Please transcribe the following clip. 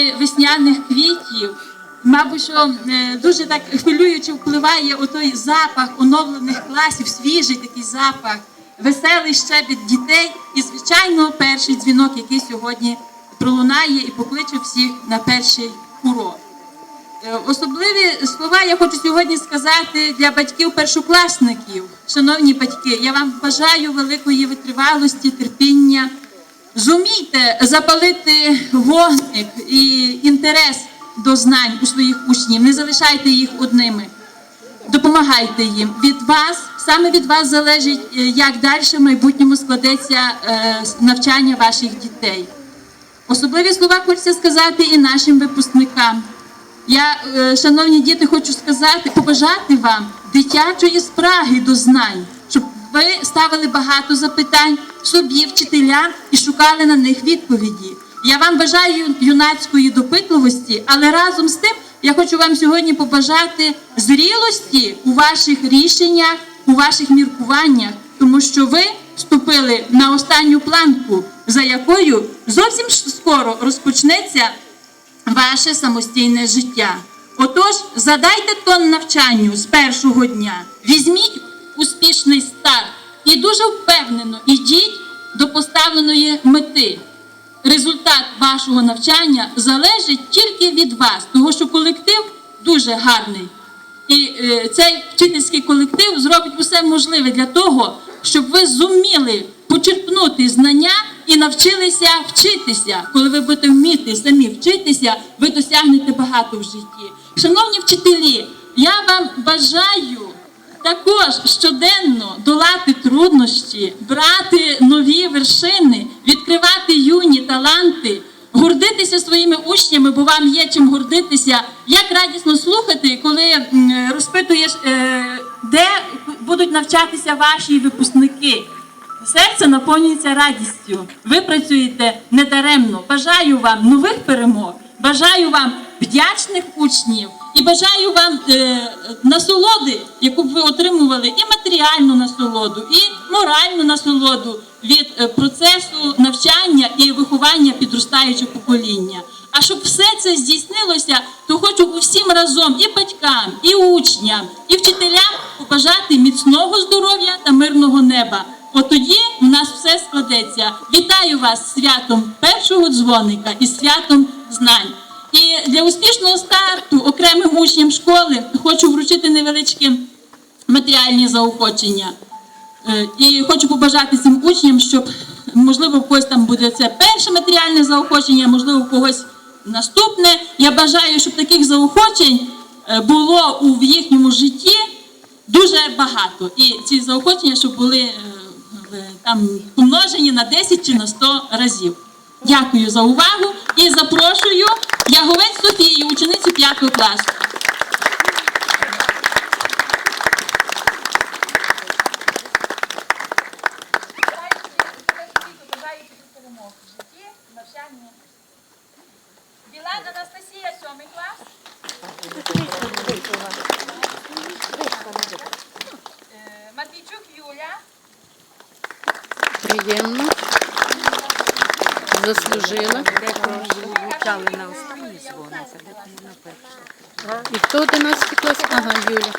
аромати весняних квітів. Мабуть, що е, дуже так хвилююче впливає отой запах оновлених класів, свіжий такий запах, веселий щебіт дітей і, звичайно, перший дзвінок, який сьогодні пролунає і покличе всіх на перший урок. Е, Особливі слова я хочу сьогодні сказати для батьків першокласників. Шановні батьки, я вам бажаю великої витривалості, терпіння. Зумійте запалити вогник і інтерес до знань у своїх учнів. Не залишайте їх одними. Допомагайте їм. Від вас, саме від вас залежить, е, як далі в майбутньому складеться е, навчання ваших дітей. Особливі слова хочеться сказати і нашим випускникам. Я, е, шановні діти, хочу сказати, побажати вам дитячої спраги до знань, щоб ви ставили багато запитань собі, вчителям і шукали на них відповіді. Я вам бажаю юнацької допитливості, але разом з тим я хочу вам сьогодні побажати зрілості у ваших рішеннях, у ваших міркуваннях, тому що ви вступили на останню планку, за якою зовсім скоро розпочнеться ваше самостійне життя. Отож, задайте тон навчанню з першого дня, візьміть успішний старт і дуже впевнено йдіть до поставленої мети. Результат вашого навчання залежить тільки від вас, тому що колектив дуже гарний. І е, цей вчительський колектив зробить усе можливе для того, щоб ви зуміли почерпнути знання і навчилися вчитися. Коли ви будете вміти самі вчитися, ви досягнете багато в житті. Шановні вчителі, я вам бажаю також щоденно долати труднощі, брати нові вершини, відкривати юні таланти, гордитися своїми учнями, бо вам є чим гордитися. Як радісно слухати, коли розпитуєш, е, де будуть навчатися ваші випускники. Серце наповнюється радістю. Ви працюєте недаремно. Бажаю вам нових перемог, бажаю вам вдячних учнів і бажаю вам е, насолоди, яку б ви отримували, і матеріальну насолоду, і моральну насолоду від е, процесу навчання і виховання підростаючого покоління. А щоб все це здійснилося, то хочу усім разом і батькам, і учням, і вчителям побажати міцного здоров'я та мирного неба. От тоді в нас все складеться. Вітаю вас святом першого дзвоника і святом знань. І для успішного старту окремим учням школи хочу вручити невеличкі матеріальні заохочення. Е, І хочу побажати цим учням, щоб можливо в когось там буде це перше матеріальне заохочення, можливо, в когось наступне. Я бажаю, щоб таких заохочень е, було у їхньому житті дуже багато. І ці заохочення, щоб були е, там помножені на 10 чи на 100 разів. Дякую за увагу і запрошую Яговець Софію, ученицю 5 класу. Анастасія, сьомий клас. Е, Матвійчук Юля. Приємно. Заслужила. І хто 11 клас? Ага, Юля.